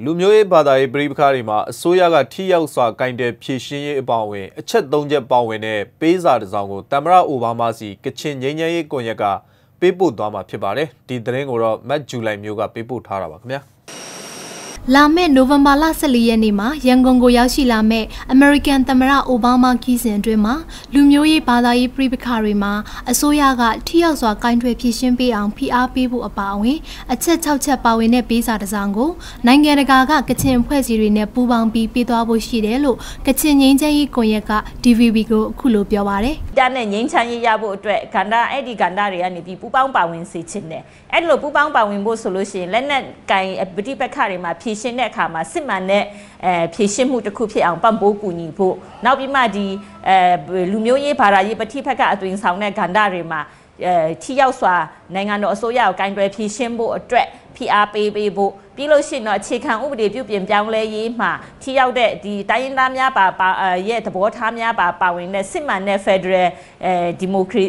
လူမျိုးရေးဘာသာရေးပြည်ပခါတွေမှာအစိုးရကထိရောက်စွာကင်တယ်ဖြည့်ရှင်းရေးအပေါအဝင်အချက်၃ချက်ပါဝင်တဲ့ပေးစာတစ်စောင်ကိုတမ်မရအိုဘားမားစီကချင်ငြိမ်းချမ်းရေးကွန်ရက်ကပေးပို့သွားမှာဖြစ်ပါတယ်ဒီသတင်းကိုတော့မတ်ဂျူလိုင်မျိုးကပေးပို့ထားတာပါခင်ဗျာ လာမယ့်နိုဝင်ဘာလ14ရက်နေ့မှာရန်ကုန်ကိုရောက်ရှိလာမယ့်အမေရိကန်သမ္မတအိုဘားမားခီးစဉ်အတွင်းမှာလူမျိုးရေးဘာသာရေးပြည်ပခါတွေမှာအစိုးရကထိရောက်စွာကင်ထွေဖြည့်ရှင်းပေးအောင်ဖိအားပေးဖို့အပါအဝင်အချက်6ချက်ပါဝင်တဲ့ပေးစာတစ်စောင်ကိုနိုင်ငံတကာကကချင်အဖွဲ့အစည်းတွေနဲ့ပူးပေါင်းပြီးပေးသွားဖို့ရှိတယ်လို့ကချင်ငင်းချမ်းရေးကွန်ရက်က DVB ကိုအခုလိုပြောပါရယ်။တာနဲ့ငင်းချမ်းရေးရဖို့အတွက်ကန္တာအဲ့ဒီကန္တာတွေကနေပြီးပူးပေါင်းပါဝင်စေချင်တယ်။အဲ့လိုပူးပေါင်းပါဝင်ဖို့ဆိုလို့ရှိရင်လက်နက်ကင်ပဋိပက္ခတွေမှာဖြည့်ရှင်းတဲ့အခါမှာစစ်မှန်တဲ့အဲဖြည့်ရှင်းမှုတစ်ခုဖြစ်အောင်ပံ့ပိုးကူညီဖို့နောက်ပြီးမှဒီအဲလူမျိုးရေးဘာသာရေးပဋိပက္ခအသွင်ဆောင်တဲ့ကဏ္ဍတွေမှာအဲထိရောက်စွာနိုင်ငံတော်အစိုးရကိုကင်တွယ်ဖြည့်ရှင်းဖို့အတွက် ဖိအားပေးပေးဖို့ပြီးလို့ရှိရင်တော့အခြေခံဥပဒေပြုပြင်ပြောင်းလဲရေးမှာထိရောက်တဲ့ဒီတိုင်းရင်းသားများပါရဲ့သဘောထားများပါပါဝင်တဲ့စစ်မှန်တဲ့ Federal အဲဒီမိုကရေ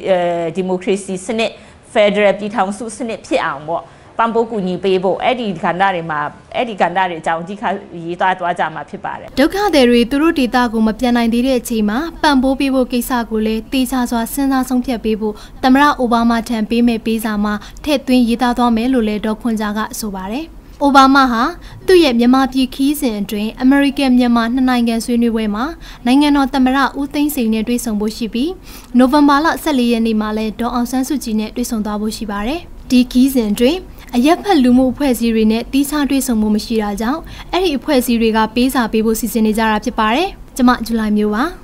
ဒီမိုကရေစီစနစ် Federal ပြည်ထောင်စုစနစ်ဖြစ်အောင်ပေါ့ ပံ့ပိုးကူညီပေးဖို့အဲ့ဒီကဏ္ဍတွေမှာအဲ့ဒီကဏ္ဍတွေအကြောင်းအဓိကရေးသားသွားကြမှာဖြစ်ပါတယ်ဒုက္ခသည်တွေသူတို့ဒေသကိုမပြန်နိုင်သေးတဲ့အချိန်မှာပံ့ပိုးပေးဖို့ကိစ္စကိုလည်းတေချာစွာစဉ်းစားဆုံးဖြတ်ပေးဖို့သမ္မတအိုဘားမားထံပေးမဲ့ပေးစာမှာထည့်သွင်းရေးသားသွားမယ်လို့လည်းဒေါ်ခွန်ဂျာကဆိုပါတယ်အိုဘားမားဟာသူ့ရဲ့မြန်မာပြည်ခီးစဉ်အတွင်းအမေရိကန်မြန်မာနှစ်နိုင်ငံဆွေးနွေးပွဲမှာနိုင်ငံတော်သမ္မတဦးသိန်းစိန်နဲ့တွေ့ဆုံဖို့ရှိပြီးနိုဝင်ဘာလ14ရက်နေ့မှာလည်းဒေါ်အောင်ဆန်းစုကြည်နဲ့တွေ့ဆုံသွားဖို့ရှိပါတယ်။ဒီခီးစဉ်အတွင်း အရက်ဖက်လူမှုအဖွဲ့အစည်းတွေနဲ့တီးခြားတွေ့ဆုံမှုမရှိတာကြောင့်အဲ့ဒီအဖွဲ့အစည်းတွေကပေးစာပေးဖို့စီစဉ်နေကြတာဖြစ်ပါတယ်။ကျမဇူလိုင်မျိုးပါ။